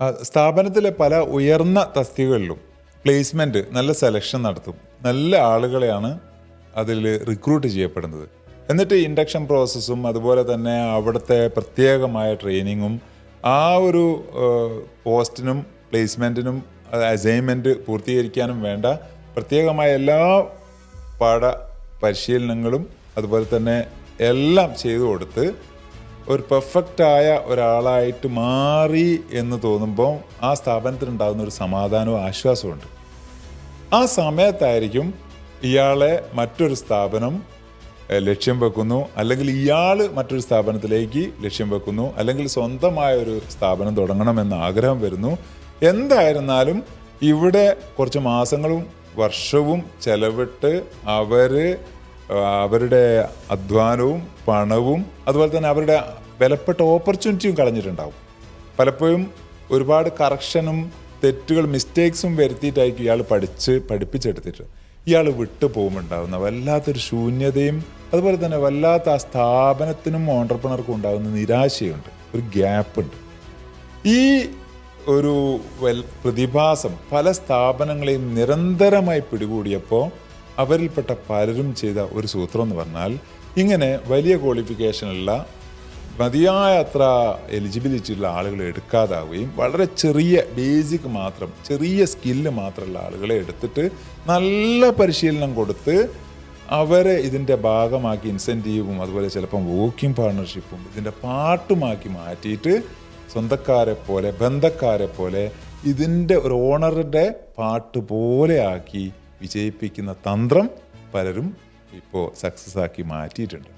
സ്ഥാപനത്തിലെ പല ഉയർന്ന തസ്തികകളിലും പ്ലേസ്മെന്റ് നല്ല സെലക്ഷൻ നടത്തും. നല്ല ആളുകളെയാണ് അതിൽ റിക്രൂട്ട് ചെയ്യപ്പെടുന്നത്. എന്നിട്ട് ഇൻഡക്ഷൻ പ്രോസസ്സും അതുപോലെ തന്നെ അവിടുത്തെ പ്രത്യേകമായ ട്രെയിനിങ്ങും ആ ഒരു പോസ്റ്റിനും പ്ലേസ്മെന്റിനും അസൈൻമെന്റ് പൂർത്തീകരിക്കാനും വേണ്ട പ്രത്യേകമായ എല്ലാ പാഠ പരിശീലനങ്ങളും അതുപോലെ തന്നെ എല്ലാം ചെയ്തു കൊടുത്ത് ഒരു പെർഫെക്റ്റായ ഒരാളായിട്ട് മാറി എന്ന് തോന്നുമ്പോൾ ആ സ്ഥാപനത്തിനുണ്ടാകുന്ന ഒരു സമാധാനവും ആശ്വാസവും ഉണ്ട്. ആ സമയത്തായിരിക്കും ഇയാളെ മറ്റൊരു സ്ഥാപനം ലക്ഷ്യം വെക്കുന്നു. അല്ലെങ്കിൽ ഇയാൾ മറ്റൊരു സ്ഥാപനത്തിലേക്ക് ലക്ഷ്യം വെക്കുന്നു. അല്ലെങ്കിൽ സ്വന്തമായ ഒരു സ്ഥാപനം തുടങ്ങണമെന്ന് ആഗ്രഹം വരുന്നു. എന്തായിരുന്നാലും ഇവിടെ കുറച്ച് മാസങ്ങളും വർഷവും ചെലവിട്ട് അവർ അവരുടെ അധ്വാനവും പണവും അതുപോലെ തന്നെ അവരുടെ വിലപ്പെട്ട ഓപ്പർച്യൂണിറ്റിയും കളഞ്ഞിട്ടുണ്ടാവും. പലപ്പോഴും ഒരുപാട് കറക്ഷനും തെറ്റുകൾ മിസ്റ്റേക്സും വരുത്തിയിട്ടായിരിക്കും ഇയാൾ പഠിച്ച് പഠിപ്പിച്ചെടുത്തിട്ട്. ഇയാൾ വിട്ടു പോകുമ്പോണ്ടാകുന്ന വല്ലാത്തൊരു ശൂന്യതയും അതുപോലെ തന്നെ വല്ലാത്ത ആ സ്ഥാപനത്തിനും ഓണ്ടർപ്രണർക്കും ഉണ്ടാകുന്ന നിരാശയുണ്ട്. ഒരു ഗ്യാപ്പുണ്ട് ഈ ഒരു വെൽ പ്രതിഭാസം പല സ്ഥാപനങ്ങളെയും നിരന്തരമായി പിടികൂടിയപ്പോൾ അവരിൽപ്പെട്ട പലരും ചെയ്ത ഒരു സൂത്രം എന്ന് പറഞ്ഞാൽ ഇങ്ങനെ വലിയ ക്വാളിഫിക്കേഷനുള്ള മതിയായ അത്ര എലിജിബിലിറ്റി ഉള്ള ആളുകളെ എടുക്കാതാവുകയും വളരെ ചെറിയ ബേസിക് മാത്രം ചെറിയ സ്കില്ല് മാത്രമുള്ള ആളുകളെ എടുത്തിട്ട് നല്ല പരിശീലനം കൊടുത്ത് അവരെ ഇതിന്റെ ഭാഗമാക്കി ഇൻസെന്റീവും അതുപോലെ ചിലപ്പം വോക്കിംഗ് പാർട്ണർഷിപ്പും ഇതിന്റെ പാട്ടുമാക്കി മാറ്റിയിട്ട് സ്വന്തക്കാരെ പോലെ ബന്ധക്കാരെ പോലെ ഇതിന്റെ ഒരു ഓണറുടെ പാട്ട് പോലെ ആക്കി വിജയിപ്പിക്കുന്ന തന്ത്രം പലരും ഇപ്പോൾ സക്സസ് ആക്കി മാറ്റിയിട്ടുണ്ട്.